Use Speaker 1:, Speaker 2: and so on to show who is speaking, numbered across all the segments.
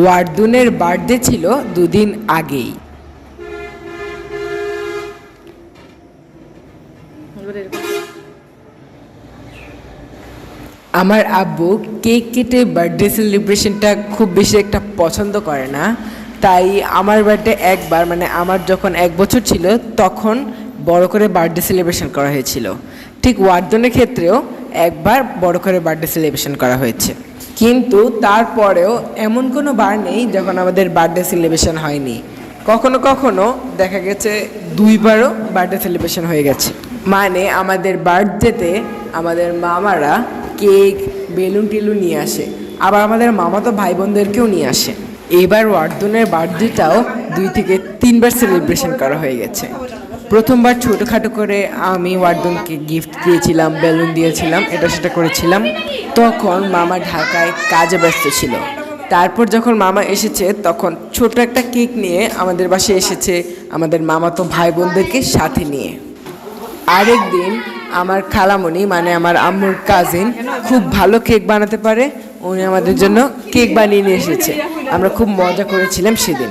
Speaker 1: ওয়ার্দুনের birthday ছিল দুদিন আগেই। আমার আব্বু কেক কেটে বার্থডে সেলিব্রেশনটা খুব বেশি একটা পছন্দ করে না। তাই আমার বার্থডে একবার মানে আমার যখন এক বছর ছিল, তখন বড় করে বার্থডে সেলিব্রেশন করা হয়েছিল। ঠিক ওয়ার্দনের ক্ষেত্রেও একবার বড় করে বার্থডে সেলিব্রেশন করা হয়েছে। কিন্তু তারপরেও এমন কোনো বার নেই যখন আমাদের বার্থডে সেলিব্রেশন হয়নি। কখনো কখনো দেখা গেছে দুইবারও বার্থডে সেলিব্রেশন হয়ে গেছে। মানে আমাদের বার্থডেতে আমাদের মামারা কেক, বেলুন টেলুন নিয়ে আসে। আবার আমাদের মামা তো ভাই বোনদেরকেও নিয়ে আসে। এবার ওয়ার্দনের বার্থডেটাও দুই থেকে তিনবার সেলিব্রেশন করা হয়ে গেছে। প্রথমবার ছোটোখাটো করে আমি ওয়ার্দনকে গিফট দিয়েছিলাম, বেলুন দিয়েছিলাম, এটা সেটা করেছিলাম। তখন মামা ঢাকায় কাজে ব্যস্ত ছিল। তারপর যখন মামা এসেছে, তখন ছোট একটা কেক নিয়ে আমাদের বাসায় এসেছে আমাদের মামা তো ভাই বোনদেরকে সাথে নিয়ে। আরেক দিন আমার খালামণি মানে আমার আম্মুর কাজিন খুব ভালো কেক বানাতে পারে। উনি আমাদের জন্য কেক বানিয়ে নিয়ে এসেছে। আমরা খুব মজা করেছিলাম সেদিন।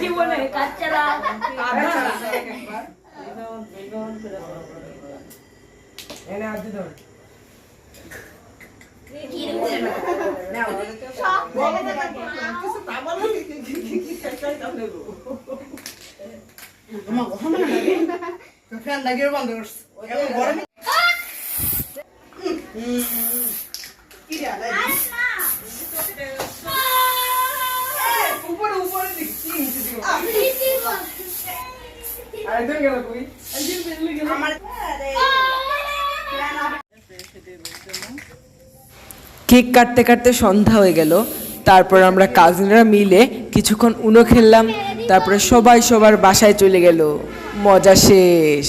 Speaker 2: জীবনে কাচ্চারা
Speaker 3: ফ্যান লাগিয়ে বন্ধ করছে। এখন গরমে উপরে
Speaker 1: কেক কাটতে কাটতে সন্ধ্যা হয়ে গেল। তারপর আমরা কাজিনরা মিলে কিছুক্ষণ উনো খেললাম। তারপরে সবাই সবার বাসায় চলে গেল। মজা শেষ।